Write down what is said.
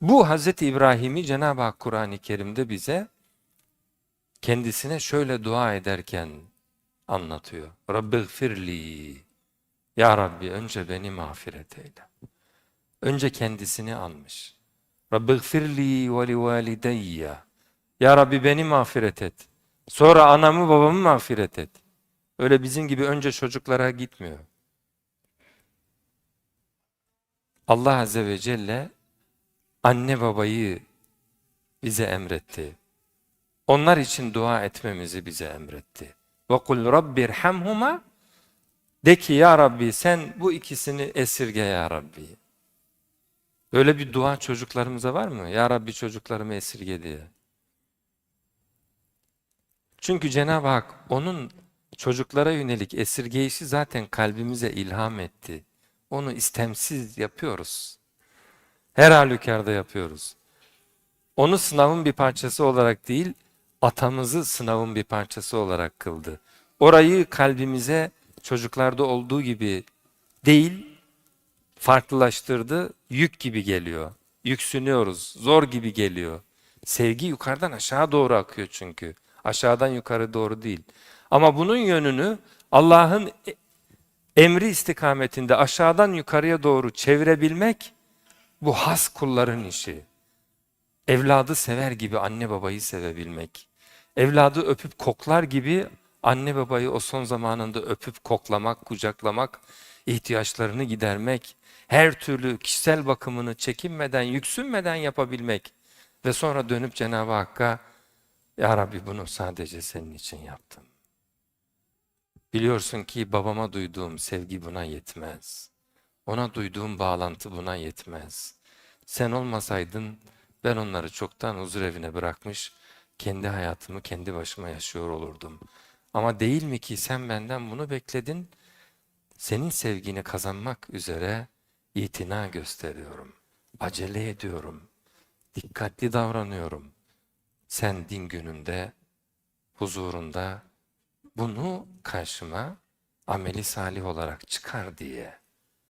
Bu Hazreti İbrahim'i Cenab-ı Hak Kur'an-ı Kerim'de bize kendisine şöyle dua ederken anlatıyor. Rabbi gfirli. Ya Rabbi önce beni mağfiret eyle. Önce kendisini almış. Rabbi gfirli ve li valideyye. Ya Rabbi beni mağfiret et. Sonra anamı babamı mağfiret et. Öyle bizim gibi önce çocuklara gitmiyor. Allah Azze ve Celle anne babayı bize emretti. Onlar için dua etmemizi bize emretti. Ve kul rabbirhamhuma de ki ya Rabbi sen bu ikisini esirge ya Rabbi. Böyle bir dua çocuklarımıza var mı? Ya Rabbi çocuklarımı esirge diye. Çünkü Cenab-ı Hak onun çocuklara yönelik esirgeyişi zaten kalbimize ilham etti. Onu istemsiz yapıyoruz. Her halükarda yapıyoruz. Onu sınavın bir parçası olarak değil, atamızı sınavın bir parçası olarak kıldı. Orayı kalbimize çocuklarda olduğu gibi değil, farklılaştırdı, yük gibi geliyor. Yüksünüyoruz, zor gibi geliyor. Sevgi yukarıdan aşağı doğru akıyor çünkü. Aşağıdan yukarı doğru değil. Ama bunun yönünü Allah'ın e- emri istikametinde aşağıdan yukarıya doğru çevirebilmek bu has kulların işi. Evladı sever gibi anne babayı sevebilmek. Evladı öpüp koklar gibi anne babayı o son zamanında öpüp koklamak, kucaklamak, ihtiyaçlarını gidermek, her türlü kişisel bakımını çekinmeden, yüksünmeden yapabilmek ve sonra dönüp Cenab-ı Hakk'a Ya Rabbi bunu sadece senin için yaptım. Biliyorsun ki babama duyduğum sevgi buna yetmez. Ona duyduğum bağlantı buna yetmez. Sen olmasaydın ben onları çoktan huzur evine bırakmış, kendi hayatımı kendi başıma yaşıyor olurdum. Ama değil mi ki sen benden bunu bekledin, senin sevgini kazanmak üzere itina gösteriyorum. Acele ediyorum. Dikkatli davranıyorum. Sen din gününde, huzurunda bunu karşıma ameli salih olarak çıkar diye.